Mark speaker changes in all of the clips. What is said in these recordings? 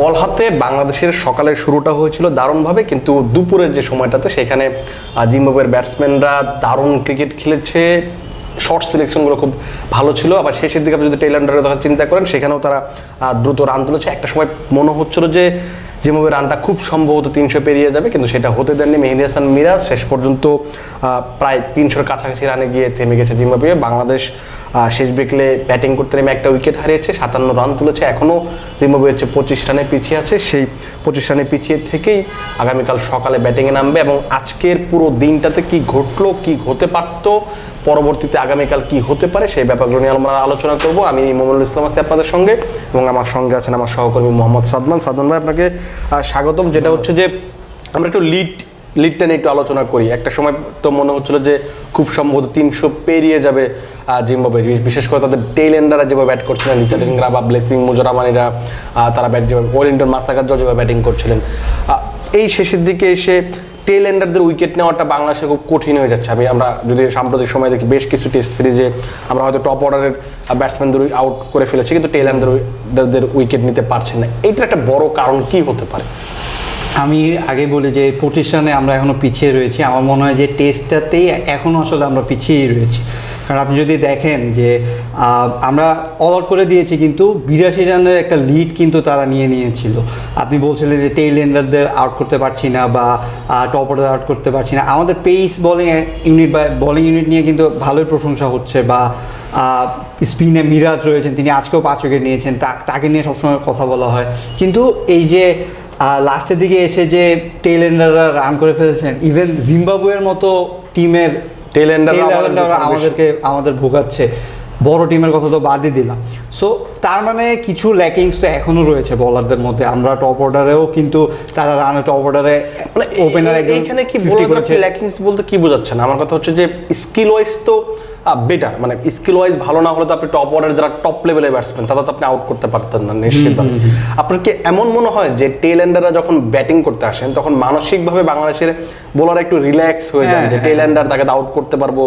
Speaker 1: বল হাতে বাংলাদেশের সকালের শুরুটা হয়েছিল দারুণভাবে, কিন্তু দুপুরের যে সময়টাতে সেখানে জিম্বাবুয়ের ব্যাটসম্যানরা দারুণ ক্রিকেট খেলেছে। শর্ট সিলেকশনগুলো খুব ভালো ছিল। আবার শেষের দিকে আপনি যদি টেইলান্ডারের কথা চিন্তা করেন, সেখানেও তারা দ্রুত রান তুলেছে। একটা সময় মনে হচ্ছিল যে জিম্বাবুয়ে রানটা খুব সম্ভবত তিনশো পেরিয়ে যাবে, কিন্তু সেটা হতে দেননি। মেহেদি হাসান মিরাজ শেষ পর্যন্ত প্রায় তিনশোর কাছাকাছি রানে গিয়ে থেমে গেছে জিম্বাবুয়ে। বাংলাদেশ শেষ বিকেলে ব্যাটিং করতে নেমে একটা উইকেট হারিয়েছে, সাতান্ন রান তুলেছে, এখনও জিম্বাবুয়ে হচ্ছে পঁচিশ রানে পিছিয়ে আছে, সেই পঁচিশ রানে পিছিয়ে থেকেই আগামীকাল সকালে ব্যাটিংয়ে নামবে এবং আজকের পুরো দিনটাতে কি ঘটলো, কি হতে পারতো, পরবর্তীতে আগামীকাল কি হতে পারে, সেই ব্যাপারগুলো নিয়ে আমরা আলোচনা করব। আমি মোমিনুল ইসলাম আছি আপনাদের সঙ্গে এবং আমার সঙ্গে আছেন আমার সহকর্মী মোহাম্মদ সাদমান। সাদমান ভাই, আপনাকে স্বাগতম। যেটা হচ্ছে যে আমরা একটু লিড লিডটা নিয়ে একটু আলোচনা করি। একটা সময় তো মনে হচ্ছিল যে খুব সম্ভবত তিনশো পেরিয়ে যাবে আহ, জিম্বাবুয়ে। বিশেষ করে তাদের টেল এন্ডাররা যেভাবে ব্যাট করছিলেন রিচার্ড ইংরা বা ব্লেসিং মুজরামানিরা তারা ব্যাট যেভাবে ওয়েলিংটন মাসাকার যেভাবে ব্যাটিং করছিলেন। এই শেষের দিকে এসে টেল এন্ডারদের উইকেট নেওয়াটা বাংলাদেশে খুব কঠিন হয়ে যাচ্ছে। আমি আমরা যদি সাম্প্রতিক সময় দেখি বেশ কিছু টেস্ট সিরিজে আমরা হয়তো টপ অর্ডারের ব্যাটসম্যানদের আউট করে ফেলেছি কিন্তু টেল এন্ডারদের উইকেট নিতে পারছে না। এইটার একটা বড় কারণ কি হতে পারে?
Speaker 2: আমি আগে বলি যে প্রতিষ্ঠানে আমরা এখনও পিছিয়ে রয়েছি। আমার মনে হয় যে টেস্টটাতেই এখনও আসলে আমরা পিছিয়েই রয়েছি। কারণ আপনি যদি দেখেন যে আমরা অল আউট করে দিয়েছি কিন্তু বিরাশি রানের একটা লিড কিন্তু তারা নিয়ে নিয়েছিল। আপনি বলছিলেন যে টেইল এন্ডারদের আউট করতে পারছি না বা টপ অর্ডার আউট করতে পারছি না। আমাদের পেস বলিং ইউনিট বা বলিং ইউনিট নিয়ে কিন্তু ভালোই প্রশংসা হচ্ছে বা স্পিনে মিরাজ রয়েছেন, তিনি আজকেও পাঁচ উইকেট নিয়েছেন তাকে নিয়ে সবসময় কথা বলা হয়। কিন্তু এই যে লাস্টের দিকে এসে যে টেলেন্ডাররা রান করে ফেলেছেন ইভেন জিম্বাবুয়ের মতো টিমের
Speaker 1: টেল
Speaker 2: আমাদেরকে আমাদের ভোগাচ্ছে বড় টিমের কথা তো বাদই দিলাম। সো তার মানে কিছু ল্যাকিংস তো এখনও রয়েছে বলারদের মধ্যে। আমরা টপ অর্ডারেও কিন্তু তারা রানে টপ অর্ডারে ওপেনার
Speaker 1: এইখানে কি বলতে ল্যাকিংস বলতে কি বোঝাচ্ছেন? আমার কথা হচ্ছে যে স্কিল ওয়াইজ তো বেটার মানে স্কিল ওয়াইজ ভালো না হলে তো আপনি টপ অর্ডার যারা টপ লেভেলের ব্যাটসম্যান তারা তো আপনি আউট করতে পারতেন না নিশ্চিত। আপনার কি এমন মনে হয় যে টেল এন্ডাররা যখন ব্যাটিং করতে আসেন তখন মানসিকভাবে বাংলাদেশের বোলার একটু রিল্যাক্স হয়ে যান
Speaker 2: হ্যাঁ,
Speaker 1: যে
Speaker 2: হ্যাঁ।
Speaker 1: টেল এন্ডার তাকে আউট করতে পারব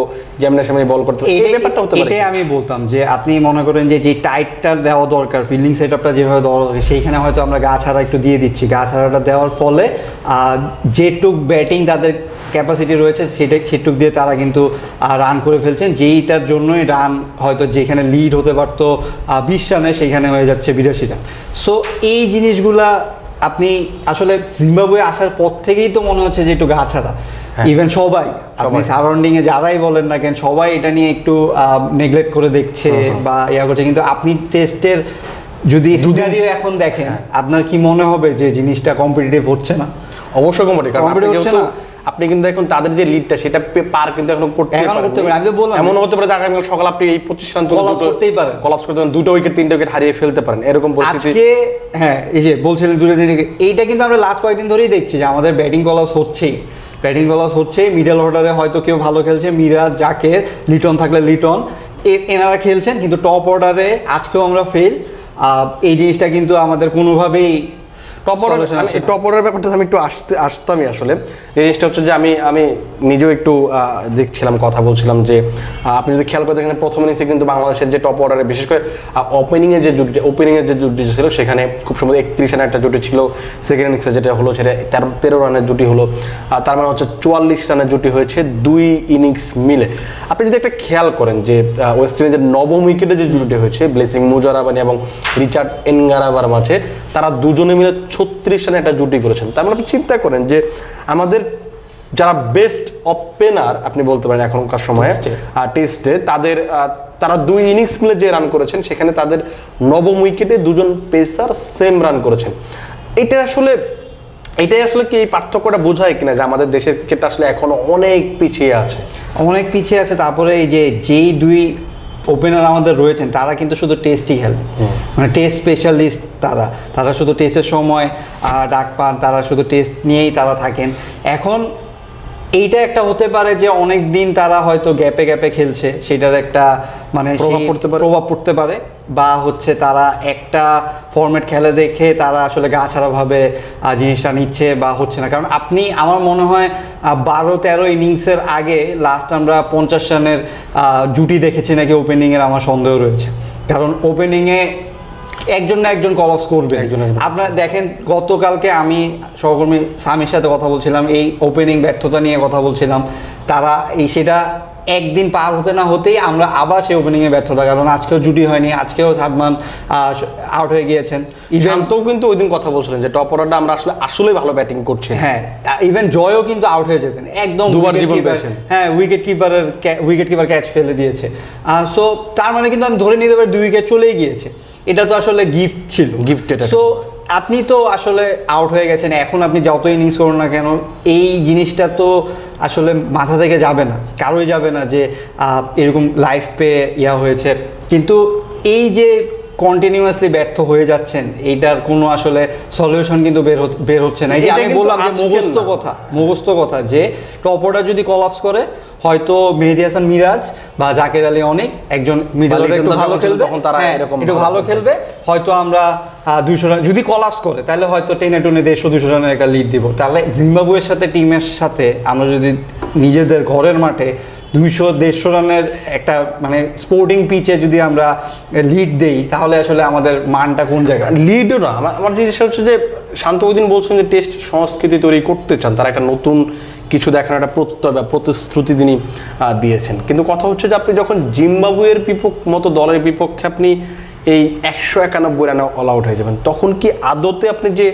Speaker 1: যেমন সেমনি বল করতে পারব। এই ব্যাপারটা হতে পারে
Speaker 2: আমি বলতাম যে আপনি মনে করেন যে যে টাইটটা দেওয়া দরকার ফিল্ডিং সেট আপটা যেভাবে দেওয়া দরকার, সেইখানে হয়তো আমরা গা ছাড়া একটু দিয়ে দিচ্ছি। গা ছাড়াটা দেওয়ার ফলে যেটুক ব্যাটিং তাদের ক্যাপাসিটি রয়েছে সেটা সেটুক দিয়ে তারা কিন্তু রান করে ফেলছেন। যেইটার জন্যই রান হয়তো যেখানে লিড হতে পারতো বিশ রানে, সেখানে হয়ে যাচ্ছে বিরাশি রান সো এই জিনিসগুলা আপনি আসলে জিম্বাবুয়ে আসার পর থেকেই তো মনে হচ্ছে যে একটু গা ছাড়া। ইভেন সবাই আপনি সারাউন্ডিং এ যারাই বলেন না কেন সবাই এটা নিয়ে একটু নেগলেক্ট করে দেখছে বা ইয়া করছে কিন্তু আপনি টেস্টের যদি সিনারিও এখন দেখেন আপনার কি মনে হবে যে জিনিসটা কম্পিটিটিভ হচ্ছে না
Speaker 1: অবশ্যই কমোডি কারণ আপনি
Speaker 2: হচ্ছে
Speaker 1: যেহেতু
Speaker 2: না?
Speaker 1: আপনি কিন্তু এখন তাদের যে লিডটা সেটা পার কিন্তু এখন করতে
Speaker 2: পারেন। আমি বললাম।
Speaker 1: এমন হতে পারে যে আগামীকাল সকাল আপনি এই পঁচিশ রান
Speaker 2: Collapse করতেই পারেন।
Speaker 1: কলাপস করতে পারেন দুটো উইকেট তিনটা উইকেট হারিয়ে ফেলতে পারেন এরকম পরিস্থিতি
Speaker 2: আজকে হ্যাঁ এই যে বলছিলেন দুটো দিন এইটা কিন্তু আমরা লাস্ট কয়েকদিন ধরেই দেখছি যে আমাদের ব্যাটিং কলাস হচ্ছেই ব্যাটিং বলার্স হচ্ছে মিডল অর্ডারে হয়তো কেউ ভালো খেলছে। মিরাজ জাকের, লিটন থাকলে লিটন। এনারা খেলছেন, কিন্তু টপ অর্ডারে আজকেও আমরা ফেল এই জিনিসটা কিন্তু আমাদের কোনোভাবেই
Speaker 1: টপ অর্ডার
Speaker 2: solution
Speaker 1: টপ অর্ডারের ব্যাপারটা আমি একটু আসতে আসতামই আসলে। জিনিসটা হচ্ছে যে আমি আমি নিজেও একটু দেখছিলাম কথা বলছিলাম যে আপনি যদি খেয়াল করে দেখেন প্রথম ইনিংসে কিন্তু বাংলাদেশের যে টপ অর্ডারে বিশেষ করে ওপেনিংয়ের যে জুটি ওপেনিংয়ের যে জুটি ছিল সেখানে খুব সম্ভবত একত্রিশ রানের একটা জুটি ছিল। সেকেন্ড ইনিংসে যেটা হলো সেটা তেরো তেরো রানের জুটি হলো। আর তার মানে হচ্ছে চুয়াল্লিশ রানের জুটি হয়েছে দুই ইনিংস মিলে। আপনি যদি একটা খেয়াল করেন যে ওয়েস্ট ইন্ডিজের নবম উইকেটে যে জুটি হয়েছে ব্লেসিং মুজারাবানি এবং রিচার্ড এনগারাবার মাঝে তারা দুজনে মিলে ছত্রিশ রানে একটা জুটি করেছেন। তার মানে আপনি চিন্তা করেন যে আমাদের যারা বেস্ট ওপেনার আপনি বলতে পারেন এখনকার সময়ে। টেস্টে তাদের তারা দুই ইনিংস মিলে যে রান করেছেন সেখানে তাদের নবম উইকেটে দুজন পেসার সেম রান করেছেন। এটা আসলে এটাই আসলে কি এই পার্থক্যটা বোঝায় কিনা যে আমাদের দেশের ক্রিকেট আসলে এখনও অনেক পিছিয়ে আছে?
Speaker 2: অনেক পিছিয়ে আছে তারপরে এই যে যেই দুই ওপেনার আমাদের রয়েছেন তারা কিন্তু শুধু টেস্টই খেলেন মানে টেস্ট স্পেশালিস্ট তারা। তারা শুধু টেস্টের সময় ডাক পান তারা শুধু টেস্ট নিয়েই তারা থাকেন। এখন এইটা একটা হতে পারে যে অনেক দিন তারা হয়তো গ্যাপে গ্যাপে খেলছে সেটার একটা মানে
Speaker 1: প্রভাব পড়তে পারে।
Speaker 2: প্রভাব পড়তে পারে বা হচ্ছে তারা একটা ফরম্যাট খেলে দেখে তারা আসলে গা ছাড়াভাবে জিনিসটা নিচ্ছে বা হচ্ছে না কারণ আপনি আমার মনে হয় বারো তেরো ইনিংসের আগে লাস্ট আমরা পঞ্চাশ রানের জুটি দেখেছি নাকি ওপেনিংয়ের আমার সন্দেহ রয়েছে কারণ ওপেনিংয়ে একজন না একজন কল অফ করবে। আপনার দেখেন গতকালকে আমি সহকর্মী স্বামীর সাথে কথা বলছিলাম এই ওপেনিং ব্যর্থতা নিয়ে কথা বলছিলাম। তারা এই সেটা একদিন পার হতে না হতেই আমরা আবার সেই ওপেনিংয়ে ব্যর্থতা কারণ আজকেও জুটি হয়নি আজকেও সাদমান আউট হয়ে গিয়েছেন। ইভেন
Speaker 1: শান্তও কিন্তু ওই দিন কথা বলছিলেন যে টপ অর্ডারটা আমরা আসলে আসলেই ভালো ব্যাটিং করছি।
Speaker 2: হ্যাঁ ইভেন জয়ও কিন্তু আউট হয়ে গেছেন। একদম
Speaker 1: দুবার জীবন পেয়েছেন।
Speaker 2: হ্যাঁ উইকেট কিপারের উইকেট কিপার ক্যাচ ফেলে দিয়েছে। সো তার মানে কিন্তু আমি ধরে নিতে পারি দুই উইকেট চলেই গিয়েছে। এটা তো আসলে গিফট ছিল
Speaker 1: গিফট এটা।
Speaker 2: সো আপনি তো আসলে আউট হয়ে গেছেন এখন আপনি যত ইনিংস করুন না কেন এই জিনিসটা তো আসলে মাথা থেকে যাবে না কারোই যাবে না যে এরকম লাইফ পেয়ে ইয়া হয়েছে কিন্তু এই যে কন্টিনিউয়াসলি ব্যর্থ হয়ে যাচ্ছেন এইটার কোনো আসলে সলিউশন কিন্তু বের বের হচ্ছে না। এই যে আমি বললাম যে মুখস্থ কথা মুখস্থ কথা যে টপ অর্ডার যদি কলাপস করে হয়তো মেহেদি হাসান মিরাজ বা জাকের আলী অনেক একজন মিডল একটু ভালো খেলবে।
Speaker 1: তখন তারা
Speaker 2: হ্যাঁ,
Speaker 1: এরকম
Speaker 2: একটু
Speaker 1: ভালো
Speaker 2: ভালো খেলবে। হয়তো আমরা দুইশো রান যদি কলাপস করে তাহলে হয়তো টেনে টুনে দেড়শো দুশো রানের একটা লিড দিব। তাহলে জিম্বাবুয়ের সাথে টিমের সাথে আমরা যদি নিজেদের ঘরের মাঠে দুইশো দেড়শো রানের একটা মানে স্পোর্টিং পিচে যদি আমরা লিড দেই, তাহলে আসলে আমাদের মানটা কোন জায়গায়?
Speaker 1: লিডও না। আমার আমার জিনিস হচ্ছে যে শান্ত ওই দিন বলছেন যে টেস্ট সংস্কৃতি তৈরি করতে চান, তারা একটা নতুন কিছু দেখানোর একটা প্রত্যয় বা প্রতিশ্রুতি তিনি দিয়েছেন। কিন্তু কথা হচ্ছে যে আপনি যখন জিম্বাবুয়ের বিপক্ষ মতো দলের বিপক্ষে আপনি এই একশো একানব্বই রানে অল আউট হয়ে যাবেন, তখন কি আদতে আপনি যে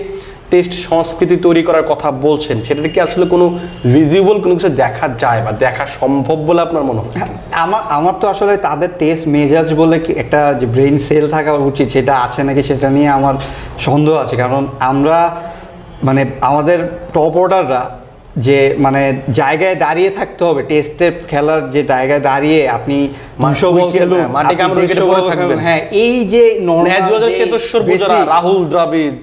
Speaker 1: টেস্ট সংস্কৃতি তৈরি করার কথা বলছেন সেটা কি আসলে কোনো ভিজিবল কোনো কিছু দেখা যায় বা দেখা সম্ভব বলে আপনার মনে হয়
Speaker 2: আমার আমার তো আসলে তাদের টেস্ট মেজাজ বলে কি একটা যে ব্রেন সেল থাকা উচিত সেটা আছে নাকি সেটা নিয়ে আমার সন্দেহ আছে কারণ আমরা মানে আমাদের টপ অর্ডাররা যে মানে জায়গায় দাঁড়িয়ে থাকতে হবে টেস্টের খেলার যে জায়গায় দাঁড়িয়ে আপনি
Speaker 1: হ্যাঁ, মাঠে
Speaker 2: আপনি
Speaker 1: কামড়ে wicket-এ
Speaker 2: 150
Speaker 1: পড়ে
Speaker 2: ball
Speaker 1: থাকবেন।
Speaker 2: খেলুন, হ্যাঁ এই যে
Speaker 1: রাহুল দ্রাবিড়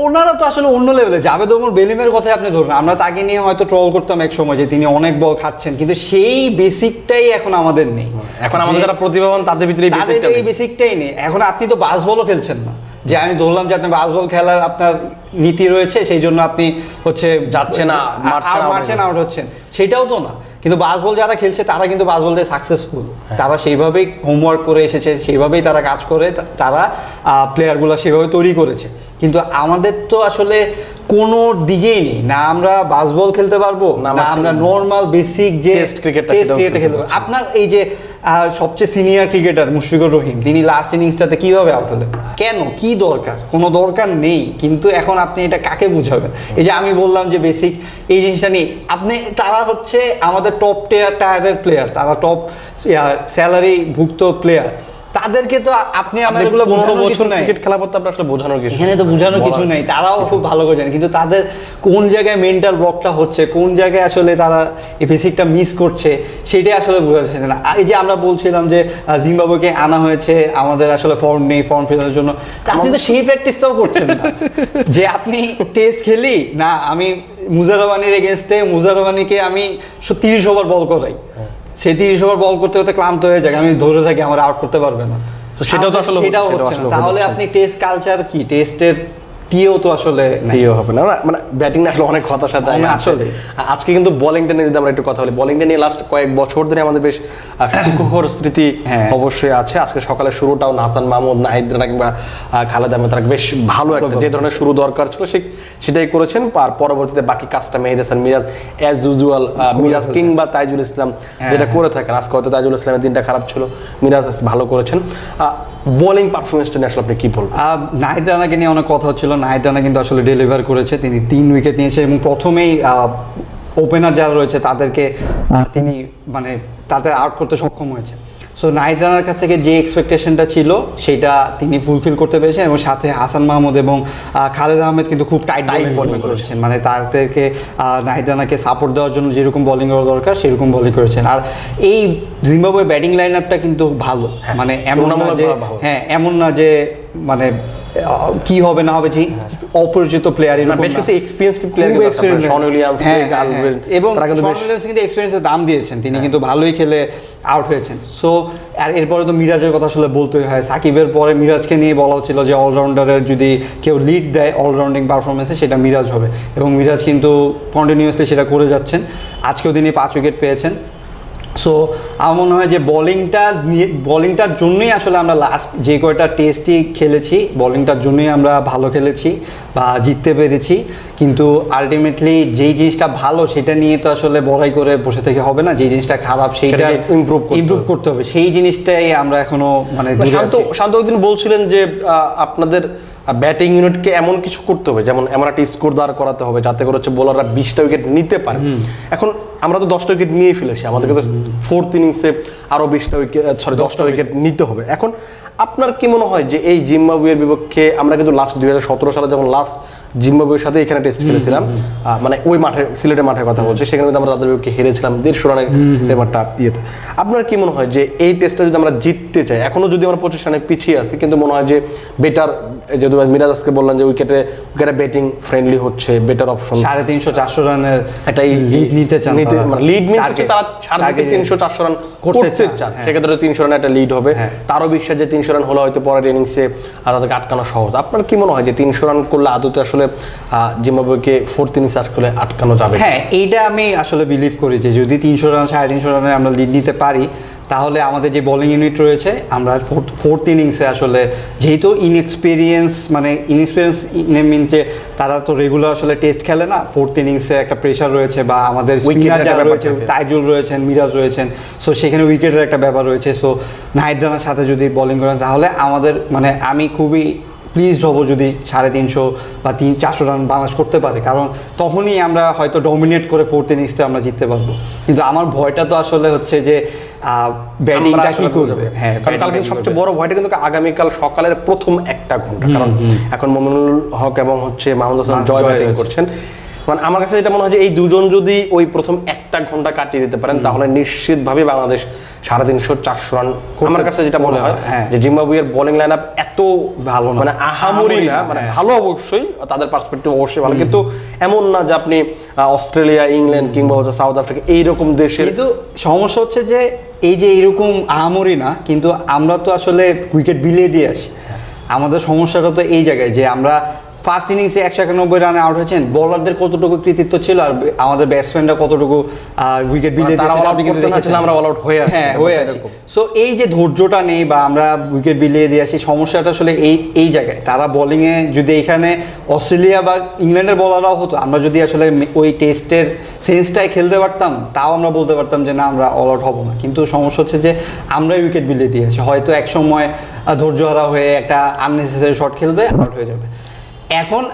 Speaker 2: ওনারা তো আসলে অন্য লেভেলে জাভেদ ওমর বেলিমের কথা আপনি ধরুন। আমরা তাকে নিয়ে হয়তো ট্রল করতাম এক সময় যে তিনি অনেক বল খাচ্ছেন কিন্তু সেই বেসিকটাই এখন আমাদের নেই।
Speaker 1: এখন আমাদের যারা প্রতিভাবান তাদের ভিতরে এই।
Speaker 2: বেসিকটাই নেই। এখন আপনি তো বাস বলও খেলছেন না। যে আমি ধরলাম যে আপনি বাস বল খেলার আপনার নীতি রয়েছে সেই জন্য আপনি হচ্ছে
Speaker 1: যাচ্ছে না, মারছে না,
Speaker 2: মারছেন আউট হচ্ছেন। সেটাও তো না। কিন্তু বাসবল যারা খেলছে তারা কিন্তু বাসবল দিয়ে সাকসেসফুল। তারা সেইভাবেই হোমওয়ার্ক করে এসেছে সেইভাবেই তারা কাজ করে তারা প্লেয়ারগুলো সেভাবে তৈরি করেছে কিন্তু আমাদের তো আসলে কোনো দিকেই নেই না আমরা বাসবল খেলতে পারব
Speaker 1: না, আমরা
Speaker 2: নর্মাল বেসিক যে টেস্ট ক্রিকেট
Speaker 1: খেলতে
Speaker 2: পারব। আপনার এই যে আহ, সবচেয়ে সিনিয়র ক্রিকেটার মুশফিকুর রহিম তিনি লাস্ট ইনিংসটাতে কীভাবে আউট হলেন? কেন? কি দরকার? কোনো দরকার নেই। কিন্তু এখন আপনি এটা কাকে বুঝাবেন? এই যে আমি বললাম যে বেসিক এই জিনিসটা নেই আপনি তারা হচ্ছে আমাদের টপ টেয়ার টায়ারের প্লেয়ার তারা টপ স্যালারি ভুক্ত প্লেয়ার তাদেরকে তো আপনি আমার এগুলো বোঝানোর কিছু নাই।
Speaker 1: ক্রিকেট খেলা করতে আপনার আসলে বোঝানোর কিছু
Speaker 2: এখানে তো বোঝানোর কিছু নাই তারাও খুব ভালো করে জানে। কিন্তু তাদের কোন জায়গায় মেন্টাল ব্লকটা হচ্ছে কোন জায়গায় আসলে তারা এই বেসিকটা মিস করছে সেটাই আসলে বোঝা যাচ্ছে না। এই যে আমরা বলছিলাম যে আহ, জিম্বাবুয়েকে আনা হয়েছে আমাদের আসলে ফর্ম নেই ফর্ম ফেরার জন্য। তা আপনি তো সেই প্র্যাকটিসটাও করছেন না। যে আপনি টেস্ট খেলি না আমি মুজারবানির এগেনস্টে মুজারবানিকে আমি তিরিশ ওভার বল করাই। সেই তিরিশ ওভার বল করতে করতে ক্লান্ত হয়ে যায় আমি ধরে থাকি আমার আউট করতে পারবে না।
Speaker 1: সেটাও তো আসলে
Speaker 2: সেটাও হচ্ছে না। তাহলে আপনি টেস্ট কালচার কি? টেস্টের টিও তো আসলে।
Speaker 1: দিয়েও হবে না। মানে ব্যাটিং আসলে অনেক হতাশা দেয় আসলে। আজকে কিন্তু বোলিংটা নিয়ে যদি আমরা একটু কথা বলি বোলিংটা নিয়ে লাস্ট কয়েক বছর ধরে আমাদের বেশ সুখকর স্মৃতি
Speaker 2: হ্যাঁ।
Speaker 1: অবশ্যই আছে। আজকে সকালে শুরুটাও নাসান মাহমুদ নাহিদ রানা কিংবা খালেদ আহমেদ তারা বেশ ভালো একটা যে ধরনের শুরু দরকার ছিল সে সেটাই করেছেন। আর পরবর্তীতে বাকি কাজটা মেহেদ হাসান মিরাজ অ্যাজ ইউজুয়াল মিরাজ কিংবা তাইজুল ইসলাম যেটা করে থাকেন। আজকে হয়তো তাইজুল ইসলামের দিনটা খারাপ ছিল মিরাজ ভালো করেছেন। বোলিং পারফরমেন্সটা নিয়ে আসলে আপনি কি বলবেন?
Speaker 2: নাহিদ রানাকে নিয়ে অনেক কথা হচ্ছিল নাহিদ রানা কিন্তু আসলে ডেলিভার করেছে তিনি তিন উইকেট নিয়েছে এবং প্রথমেই ওপেনার যারা রয়েছে তাদেরকে তিনি মানে তাদের আউট করতে সক্ষম হয়েছে। সো নাহিদ রানার কাছ থেকে যে এক্সপেকটেশনটা ছিল সেটা তিনি ফুলফিল করতে পেরেছেন এবং সাথে হাসান মাহমুদ এবং খালেদ আহমেদ কিন্তু খুব টাইট
Speaker 1: Tight
Speaker 2: বোলিং করেছেন। মানে তাদেরকে নাহিদ রানাকে সাপোর্ট দেওয়ার জন্য যেরকম বোলিং করা দরকার সেরকম বোলিং করেছেন। আর এই জিম্বাবুয়ে ব্যাটিং লাইন আপটা কিন্তু ভালো। মানে এমন না যে হ্যাঁ এমন না যে মানে কি হবে না হবে যে অপরিচিত প্লেয়ার এরকম
Speaker 1: বেশ। কিছু এক্সপিরিয়েন্স প্লেয়ার
Speaker 2: খুব experienced
Speaker 1: শন উইলিয়ামস
Speaker 2: হ্যাঁ, হ্যাঁ, হ্যাঁ। এবং শন উইলিয়ামস কিন্তু এক্সপিরিয়েন্সের দাম দিয়েছেন। তিনি কিন্তু ভালোই খেলে আউট হয়েছেন। সো আর এরপরে তো মিরাজের কথা আসলে বলতেই হয়। সাকিবের পরে মিরাজকে নিয়ে বলা হচ্ছিল যে অলরাউন্ডারের যদি কেউ লিড দেয় অলরাউন্ডিং পারফরমেন্সে সেটা মিরাজ হবে। এবং মিরাজ কিন্তু কন্টিনিউয়াসলি সেটা করে যাচ্ছেন। আজকেও তিনি পাঁচ উইকেট পেয়েছেন। সো আমার মনে হয় যে বলিংটা নিয়ে বলিংটার জন্যই আসলে আমরা লাস্ট যে কয়টা টেস্টই খেলেছি বলিংটার জন্যই আমরা ভালো খেলেছি বা জিততে পেরেছি কিন্তু আলটিমেটলি যেই জিনিসটা ভালো সেটা নিয়ে তো আসলে বড়াই করে বসে থেকে হবে না যেই জিনিসটা খারাপ সেইটা ইমপ্রুভ
Speaker 1: হবে।
Speaker 2: করতে হবে সেই জিনিসটাই আমরা এখনও মানে
Speaker 1: শান্ত। শান্ত একদিন বলছিলেন যে আপনাদের ব্যাটিং ইউনিটকে এমন কিছু করতে হবে যেমন এমন একটা স্কোর দাঁড় করাতে হবে যাতে করে হচ্ছে বোলাররা বিশটা উইকেট নিতে পারে। এখন আমরা তো দশটা উইকেট নিয়ে ফেলেছি আমাদেরকে তো ফোর্থ ইনিংসে আরও বিশটা উইকেট সরি দশটা উইকেট নিতে হবে। এখন আপনার কি মনে হয় যে এই জিম্বাবুয়ের বিপক্ষে আমরা কিন্তু লাস্ট দুই হাজার সতেরো সালে যখন লাস্ট জিম্বাবুয়ের সাথে এখানে টেস্ট খেলেছিলাম মানে ওই মাঠে সিলেটের মাঠের কথা বলছি সেখানে কিন্তু আমরা তাদের বিপক্ষে হেরেছিলাম দেড়শো রানের রেমারটা ইয়েতে। আপনার কি মনে হয় যে এই টেস্টটা যদি আমরা জিততে চাই এখনও যদি আমরা পঁচিশ রানে পিছিয়ে আছি কিন্তু মনে হয় যে বেটার যেহেতু মিরাজ আজকে বললেন যে উইকেটে উইকেটে ব্যাটিং ফ্রেন্ডলি হচ্ছে বেটার অপশন
Speaker 2: সাড়ে তিনশো চারশো রানের
Speaker 1: একটা
Speaker 2: লিড নিতে চান
Speaker 1: মানে লিড মিনস হচ্ছে তারা সাড়ে থেকে তিনশো চারশো রান
Speaker 2: করতে চান হ্যাঁ।
Speaker 1: সেক্ষেত্রে তিনশো রান একটা লিড হবে।
Speaker 2: হ্যাঁ।
Speaker 1: তারও বিশ্বাস যে তিনশো রান হলে হয়তো পরের ইনিংসে তাদেরকে আটকানো সহজ। আপনার কি মনে হয় যে তিনশো রান করলে আদতে আসলে জিম্বাবুয়েকে ফোর্থ ইনিংস আসলে আটকানো যাবে?
Speaker 2: হ্যাঁ এইটা আমি আসলে বিলিভ করি যে যদি তিনশো রান সাড়ে তিনশো রানে আমরা লিড নিতে পারি তাহলে আমাদের যে বোলিং ইউনিট রয়েছে আমরা ফোর্থ ইনিংসে আসলে যেহেতু ইনএক্সপিরিয়েন্স মানে ইনএক্সপিরিয়েন্স মিন যে তারা তো রেগুলার আসলে টেস্ট খেলে না ফোর্থ ইনিংসে একটা প্রেশার রয়েছে বা আমাদের স্পিনার যারা রয়েছে তাইজুল রয়েছেন মিরাজ রয়েছেন সো সেখানে উইকেটের একটা ব্যাপার রয়েছে সো নাইট রানার সাথে যদি বোলিং করেন তাহলে আমাদের মানে আমি খুবই প্লিজ হব যদি সাড়ে তিনশো বা তিন চারশো রান বাংলাদেশ করতে পারে কারণ তখনই আমরা হয়তো ডমিনেট করে ফোর্থ ইনিংসটা আমরা জিততে পারব। কিন্তু আমার ভয়টা তো আসলে হচ্ছে যে ব্যাটিংটা কি করবে। হ্যাঁ
Speaker 1: কারণ কালকে সবচেয়ে বড় ভয়টা কিন্তু আগামীকাল সকালের প্রথম একটা ঘণ্টা কারণ এখন মমিনুল হক এবং হচ্ছে মাহমুদ হাসান জয় ব্যাটিং করছেন। মানে আমার কাছে যেটা মনে হয় যে এই দুজন যদি ওই প্রথম একটা ঘণ্টা কাটিয়ে দিতে পারেন তাহলে নিশ্চিতভাবে বাংলাদেশ সাড়ে তিনশো চারশো রান আমার কাছে যেটা মনে হয়
Speaker 2: হ্যাঁ।
Speaker 1: যে জিম্বাবুয়ের বোলিং লাইন আপ এত
Speaker 2: ভালো
Speaker 1: মানে আহামরি না মানে
Speaker 2: হ্যাঁ।
Speaker 1: ভালো অবশ্যই তাদের পার্সপেক্টিভ অবশ্যই ভালো। কিন্তু এমন না যে আপনি অস্ট্রেলিয়া ইংল্যান্ড কিংবা হচ্ছে সাউথ আফ্রিকা এইরকম দেশে
Speaker 2: কিন্তু সমস্যা হচ্ছে যে এই যে এরকম আহামরি না কিন্তু আমরা তো আসলে উইকেট বিলিয়ে দিয়ে আসি। আমাদের সমস্যাটা তো এই জায়গায় যে আমরা ফার্স্ট ইনিংসে একশো একানব্বই রানে আউট হয়েছেন বোলারদের কতটুকু কৃতিত্ব ছিল আর আমাদের ব্যাটসম্যানরা কতটুকু উইকেট বিলিয়ে
Speaker 1: তারা
Speaker 2: দিয়েছেন
Speaker 1: all out
Speaker 2: আপনি কিন্তু
Speaker 1: করতে না
Speaker 2: দেখেছেন।
Speaker 1: চাইলে আমরা all out হয়ে।
Speaker 2: হ্যাঁ হয়ে
Speaker 1: এরকম।
Speaker 2: সো এই যে ধৈর্যটা নেই বা আমরা উইকেট বিলিয়ে দিয়ে আসি সমস্যাটা আসলে এই এই জায়গায় তারা বোলিংয়ে যদি এখানে অস্ট্রেলিয়া বা ইংল্যান্ডের বলাররাও হতো আমরা যদি আসলে ওই টেস্টের সেন্সটাই খেলতে পারতাম তাও আমরা বলতে পারতাম যে না আমরা অল আউট হব না কিন্তু সমস্যা হচ্ছে যে আমরাই উইকেট বিলিয়ে দিয়ে আসি হয়তো এক সময় আহ, ধৈর্যহারা হয়ে একটা আননেসেসারি শট খেলবে আউট হয়ে যাবে এখন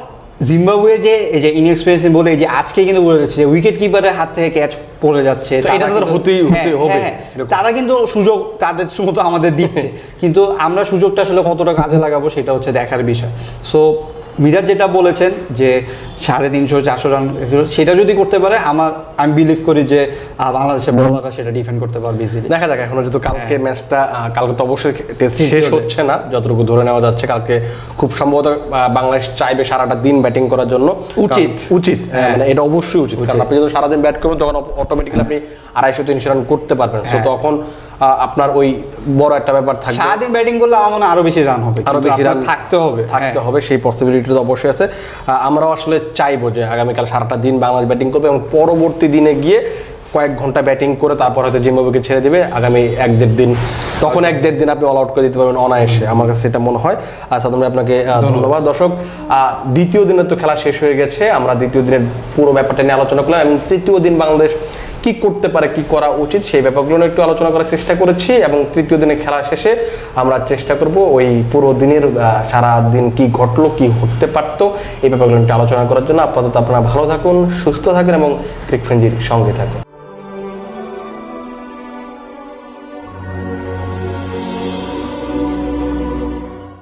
Speaker 2: জিম্বাবুয়ে যে এই যে ইনএক্সপিরিয়েন্স বলে যে আজকে কিন্তু বলে যাচ্ছে যে উইকেট কিপারের হাত থেকে ক্যাচ পড়ে যাচ্ছে
Speaker 1: এটা তাদের হতেই-
Speaker 2: হতে
Speaker 1: হতেই হবে।
Speaker 2: হ্যাঁ, তারা কিন্তু সুযোগ তাদের মতো আমাদের দিচ্ছে। কিন্তু আমরা সুযোগটা আসলে কতটা কাজে লাগাবো সেটা হচ্ছে দেখার বিষয়। সো মিরাজ যেটা বলেছেন যে সাড়ে তিনশো চারশো রান সেটা যদি করতে পারে আমার আমি বিলিভ করি যে বাংলাদেশের বলাররা সেটা ডিফেন্ড করতে পারবে ইজিলি
Speaker 1: দেখা যাক এখনও যেহেতু কালকে ম্যাচটা কালকে তো অবশ্যই টেস্ট
Speaker 2: শেষ
Speaker 1: হচ্ছে না যতটুকু ধরে নেওয়া যাচ্ছে কালকে খুব সম্ভবত বাংলাদেশ চাইবে সারাটা দিন ব্যাটিং করার জন্য।
Speaker 2: উচিত।
Speaker 1: উচিত হ্যাঁ,
Speaker 2: হ্যাঁ।
Speaker 1: মানে এটা অবশ্যই উচিত। কারণ আপনি যখন সারাদিন ব্যাট করবেন তখন অটোমেটিক্যালি আপনি আড়াইশো তিনশো রান করতে পারবেন। তো
Speaker 2: হ্যাঁ।
Speaker 1: তখন আপনার ওই বড় একটা ব্যাপার থাকবে।
Speaker 2: সারাদিন ব্যাটিং করলে আমার মনে হয় আরও বেশি রান হবে। আরও
Speaker 1: বেশি রান
Speaker 2: থাকতে হবে
Speaker 1: থাকতে
Speaker 2: হ্যাঁ।
Speaker 1: হবে সেই পসিবিলিটি তো অবশ্যই আছে। আমরাও আসলে চাইব যে আগামীকাল সারাটা দিন বাংলাদেশ ব্যাটিং করবে এবং পরবর্তী দিনে গিয়ে কয়েক ঘণ্টা ব্যাটিং করে তারপর হয়তো জিম্বাবুকে ছেড়ে দেবে। আগামী এক দেড় দিন তখন এক দেড় দিন আপনি অল আউট করে দিতে পারবেন অনায়াসে। আমার কাছে সেটা মনে হয়। আর সাধারণ আপনাকে ধন্যবাদ। দর্শক আহ, দ্বিতীয় দিনের তো খেলা শেষ হয়ে গেছে। আমরা দ্বিতীয় দিনের পুরো ব্যাপারটা নিয়ে আলোচনা করলাম এবং তৃতীয় দিন বাংলাদেশ কি করতে পারে, কি করা উচিত, সেই ব্যাপারগুলো একটু আলোচনা করার চেষ্টা করেছি এবং তৃতীয় দিনে খেলা শেষে আমরা চেষ্টা করব ওই পুরো দিনের সারা দিন কি ঘটলো, কি ঘটতে পারতো, এই ব্যাপারগুলো একটু আলোচনা করার জন্য আপাতত আপনারা ভালো থাকুন, সুস্থ থাকুন এবং ক্রিকফেঞ্জির সঙ্গে থাকুন।